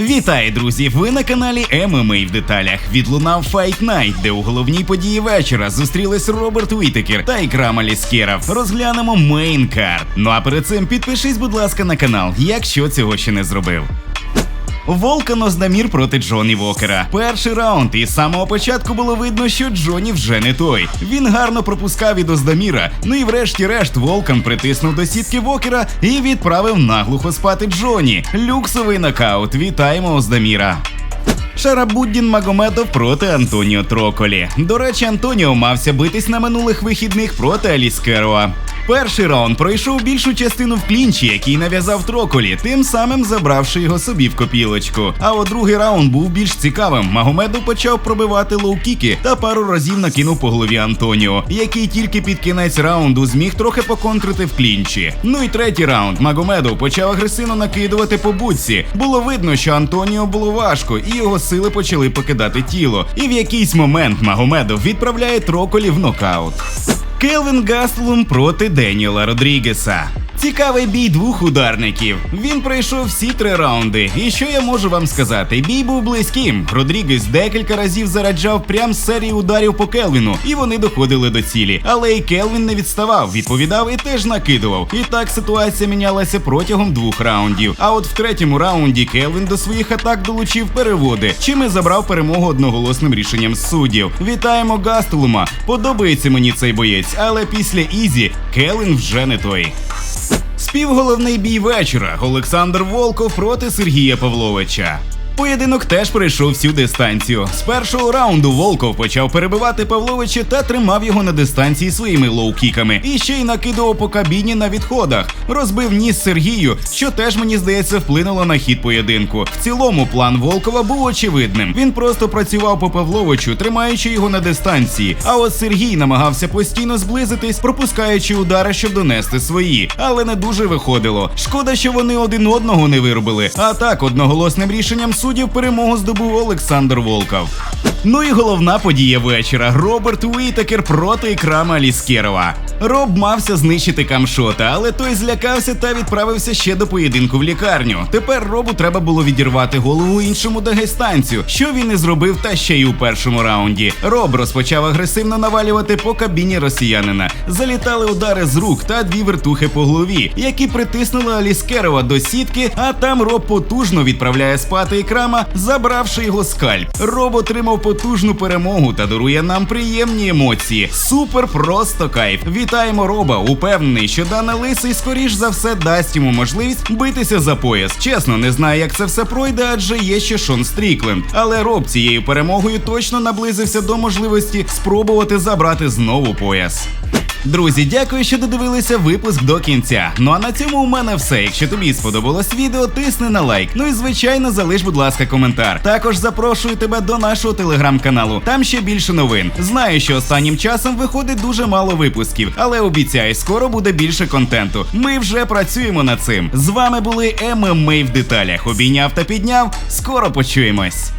Вітаю, друзі! Ви на каналі ММА в деталях. Відлунав Fight Night, де у головній події вечора зустрілись Роберт Уітекер та ікра Маліскеров. Розглянемо мейн-карт. Ну а перед цим підпишись, будь ласка, на канал, якщо цього ще не зробив. Волкан Оздамір проти Джоні Вокера. Перший раунд, і з самого початку було видно, що Джоні вже не той. Він гарно пропускав від Оздаміра. Ну і врешті-решт Волкан притиснув до сітки Вокера і відправив наглухо спати Джоні. Люксовий нокаут. Вітаємо Оздаміра. Шарабуддін Магомедов проти Антоніо Троколі. До речі, Антоніо мався битись на минулих вихідних проти Аліскероа. Перший раунд пройшов більшу частину в клінчі, який нав'язав Троколі, тим самим забравши його собі в копілочку. А от другий раунд був більш цікавим. Магомедов почав пробивати лоу-кіки та пару разів накинув по голові Антоніо, який тільки під кінець раунду зміг трохи поконтрити в клінчі. Ну і третій раунд Магомедов почав агресивно накидувати по будці. Було видно, що Антоніо було важко, і його сили почали покидати тіло. І в якийсь момент Магомедов відправляє Троколі в нокаут. Келвін Гаслум проти Деніела Родрігеса. Цікавий бій двох ударників. Він пройшов всі три раунди. І що я можу вам сказати? Бій був близьким. Родрігес декілька разів зараджав прям з серії ударів по Келвіну, і вони доходили до цілі. Але і Келвін не відставав, відповідав і теж накидував. І так ситуація мінялася протягом двох раундів. А от в третьому раунді Келвін до своїх атак долучив переводи, чим і забрав перемогу одноголосним рішенням суддів. Вітаємо Гастелума. Подобається мені цей боєць, але після Ізі Келвін вже не той. Співголовний бій вечора Олександр Волков проти Сергія Павловича. Поєдинок теж пройшов всю дистанцію. З першого раунду Волков почав перебивати Павловича та тримав його на дистанції своїми лоу-кіками. І ще й накидував по кабіні на відходах. Розбив ніс Сергію, що теж мені здається вплинуло на хід поєдинку. В цілому план Волкова був очевидним. Він просто працював по Павловичу, тримаючи його на дистанції. А от Сергій намагався постійно зблизитись, пропускаючи удари, щоб донести свої, але не дуже виходило. Шкода, що вони один одного не виробили. А так, одноголосним рішенням суддів перемогу здобув Олександр Волков. Ну і головна подія вечора: Роберт Уітакер проти Ікрама Аліскєрова. Роб мався знищити камшота, але той злякався та відправився ще до поєдинку в лікарню. Тепер робу треба було відірвати голову іншому дагестанцю, що він і зробив, та ще й у першому раунді. Роб розпочав агресивно навалювати по кабіні росіянина. Залітали удари з рук та дві вертухи по голові, які притиснули Аліскерова до сітки, а там Роб потужно відправляє спати ікрама, забравши його скальп. Роб отримав потужну перемогу та дарує нам приємні емоції. Супер просто кайф. Вітаємо Роба. Упевнений, що Дана Лисий скоріш за все дасть йому можливість битися за пояс. Чесно, не знаю, як це все пройде, адже є ще Шон Стрікленд. Але Роб цією перемогою точно наблизився до можливості спробувати забрати знову пояс. Друзі, дякую, що додивилися випуск до кінця. Ну а на цьому у мене все. Якщо тобі сподобалось відео, тисни на лайк. Ну і звичайно, залиш, будь ласка, коментар. Також запрошую тебе до нашого телеграм-каналу. Там ще більше новин. Знаю, що останнім часом виходить дуже мало випусків, але обіцяю, скоро буде більше контенту. Ми вже працюємо над цим. З вами були ММА в деталях. Обійняв та підняв. Скоро почуємось.